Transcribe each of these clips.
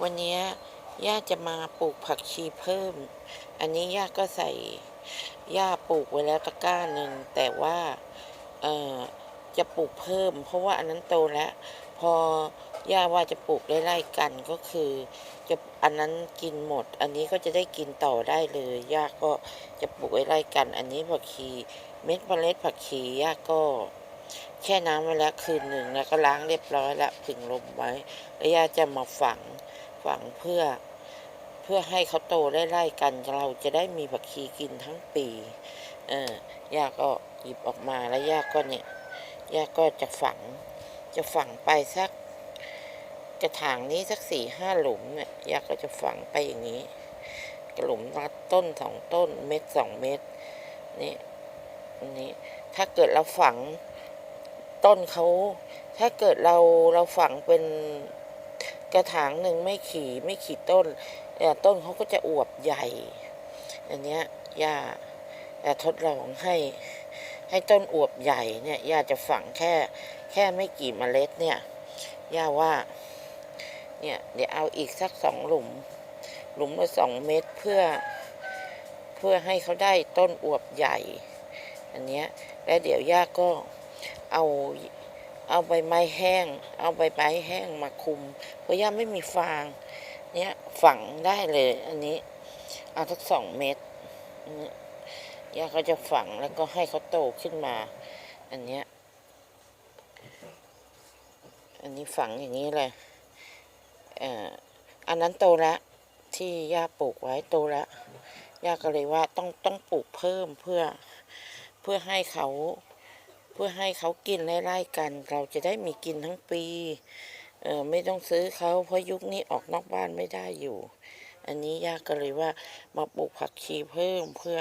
วันนี้ย่าจะมาปลูกผักชีเพิ่ม อันนี้ย่าก็ใส่ย่าปลูกไว้แล้วตะกร้าหนึ่งแต่ว่าเอ่อจะปลูกเพิ่ม เพราะว่าอันนั้นโตแล้ว พอย่าว่าจะปลูกไล่ๆกันก็คือจะอันนั้นกินหมด อันนี้ก็จะได้กินต่อได้เลยย่าก็จะปลูกไว้ไล่กัน อันนี้ผักชีเม็ดเมล็ดผักชีย่าก็แช่น้ำไว้แล้วคืนหนึ่งแล้วก็ล้างเรียบร้อยแล้วผึ่งลมไว้แล้วย่าจะมาฝัง ฝังเพื่อเพื่อให้เขาโตได้ไล่ๆกัน เราจะได้มีผักชีกินทั้งปี เออย่าก็หยิบออกมาแล้วย่าก็เนี่ยย่าก็จะฝัง จะฝังไปสักกระถางนี้สักสี่ห้าหลุมเนี่ยย่าก็จะฝังไปอย่างนี้กระหลุมละต้นสองต้นเม็ดสองเม็ดนี่นนี้ถ้าเกิดเราฝังต้นเขา ถ้าเกิดเราเราฝังเป็น กระถางหนึ่งไม่ขี่ไม่ขี่ต้นเอ่ต้นเขาก็จะอวบใหญ่ อันเนี้ยย่าทดลองให้ให้ต้นอวบใหญ่เนี่ยย่าจะฝังแค่แค่ไม่กี่เมล็ดเนี่ยย่าว่าเนี่ยเดี๋ยวเอาอีกสักสองหลุม หลุมละสองเม็ดเพื่อเพื่อให้เขาได้ต้นอวบใหญ่ อันเนี้ยแล้วเดี๋ยวย่าก็เอา เอาใบไม้แห้ง เอาใบไม้แห้งมาคุม เพราะย่าไม่มีฟาง เนี่ยฝังได้เลย อันนี้ เอาทักสองเม็ดอันนี้ย่าก็จะฝังแล้วก็ให้เขาโตขึ้นมา อันเนี้ย อันนี้ฝังอย่างนี้เลยเอ่ออันนั้นโตแล้วที่ย่าปลูกไว้โตแล้วย่าก็เลยว่าต้องต้องปลูกเพิ่มเพื่อเพื่อให้เขา เพื่อให้เขากินไล่ๆกัน เราจะได้มีกินทั้งปีเออไม่ต้องซื้อเขาเพราะยุคนี้ออกนอกบ้านไม่ได้อยู่ อันนี้ย่าก็เลยว่ามาปลูกผักชีเพิ่มเพื่อ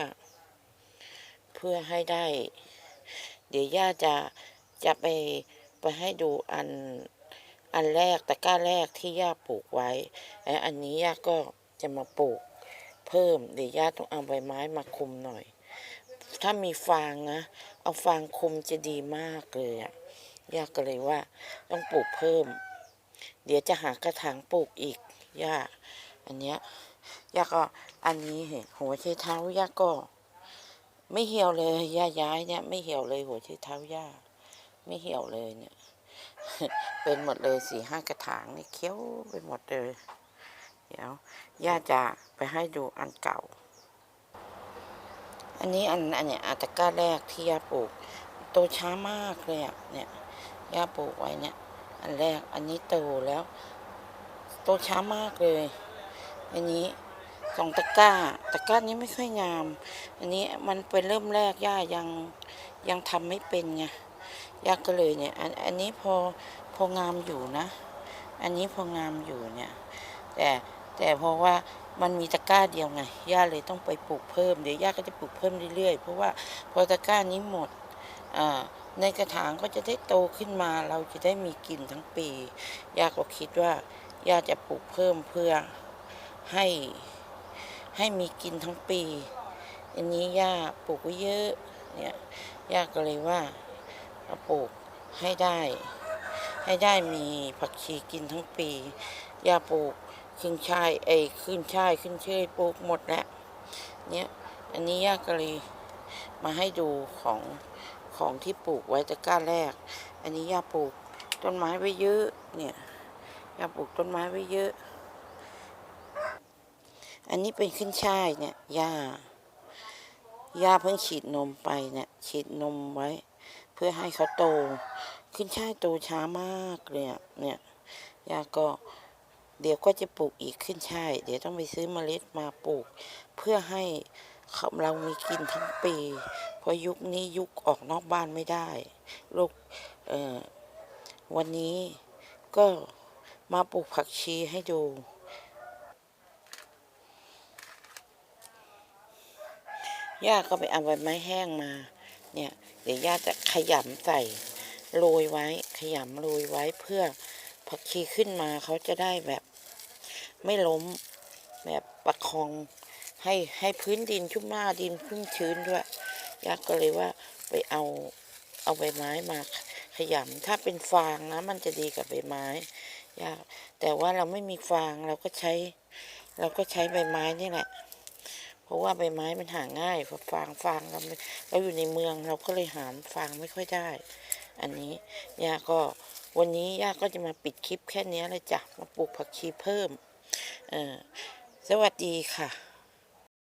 เพื่อให้ได้ เดี๋ยวย่าจะจะไปไปให้ดูอันอันแรกตะกร้าแรกที่ย่าปลูกไว้และอันนี้ย่าก็จะมาปลูกเพิ่มเดี๋ยวย่าต้องเอาใบไม้มาคุมหน่อย ถ้ามีฟางนะ เอาฟางคุมจะดีมากเลยอะย่าก็เลยว่า ต้องปลูกเพิ่ม เดี๋ยวจะหากระถางปลูกอีกย่าอันเนี้ยย่าก็อันนี้เห็นหัวไชเท้าย่าก็ ไม่เหี่ยวเลยย่าย้ายเนี่ย ไม่เหี่ยวเลยหัวไชเท้าย่าไม่เหี่ยวเลยเนี่ย เป็นหมดเลยสี่ห้ากระถางนี่เคี้ยวไปหมดเลย เดี๋ยวย่าจะไปให้ดูอันเก่า อันนี้อันอันเนี้ยอัตะกร้าแรกที่ย่าปลูกโตช้ามากเลยอะเนี่ยย่าปลูกไว้เนี่ย อันแรกอันนี้โตแล้ว โตช้ามากเลย อันนี้สองตะกร้าตะกร้านี้ไม่ค่อยงาม อันนี้มันเป็นเริ่มแรกย่ายังยังทำไม่เป็นไงย่าก็เลยเนี่ย อันอันนี้พอพองามอยู่นะ อันนี้พองามอยู่เนี่ย แต่แต่เพราะว่า มันมีตะกร้าเดียวไงย่าเลยต้องไปปลูกเพิ่มเดี๋ยวย่าก็จะปลูกเพิ่มเรื่อยๆ เพราะว่าพอตะกร้านี้หมดในกระถางก็จะได้โตขึ้นมา เราจะได้มีกินทั้งปีย่าก็คิดว่าย่าจะปลูกเพิ่มเพื่อให้ให้มีกินทั้งปี อันนี้ย่าปลูกไว้เยอะเนี่ยย่าก็เลยว่าเอาปลูกให้ได้ ให้ได้มีผักชีกินทั้งปีย่าปลูก ขึ้นช่ายเอยขึ้นช่ายขึ้นเชยปลูกหมดแล้วเนี่ยอันนี้ย่าก็เลยมาให้ดูของของที่ปลูกไว้ตะกร้าแรก อันนี้ย่าปลูกต้นไม้ไว้เยอะเนี่ยย่าปลูกต้นไม้ไว้เยอะ อันนี้เป็นขึ้นช่ายเนี่ยย่าย่าเพิ่งฉีดนมไปเนี่ยฉีดนมไว้ เพื่อให้เขาโต ขึ้นช่ายโตช้ามากเลยเนี่ยย่าก็ เดี๋ยวก็จะปลูกอีกขึ้นใช่ เดี๋ยวต้องไปซื้อเมล็ดมาปลูก เพื่อให้เรามีกินทั้งปี เพราะยุคนี้ยุคออกนอกบ้านไม่ได้ลูกวันนี้ก็มาปลูกผักชีให้ดู ย่าก็ไปเอาใบไม้แห้งมา เนี่ย เดี๋ยวย่าจะขยำใส่โรยไว้ ขยำโรยไว้เพื่อผักชีขึ้นมาเขาจะได้แบบ ไม่ล้ม แบบประคองให้ให้พื้นดินชุ่มหน้าดินชุ่มชื้นด้วยย่าก็เลยว่าไปเอาเอาใบไม้มาขยำถ้าเป็นฟางนะ มันจะดีกับใบไม้ยากแต่ว่าเราไม่มีฟางเราก็ใช้ เราก็ใช้ใบไม้นี่แหละ เพราะว่าใบไม้มันหาง่ายฟางฟางเราเราอยู่ในเมืองเราก็เลยหามฟางไม่ค่อยได้ อันนี้ย่าก็วันนี้ย่าก็จะมาปิดคลิปแค่นี้เลยจ้ะมาปลูกผักชีเพิ่ม สวัสดีค่ะ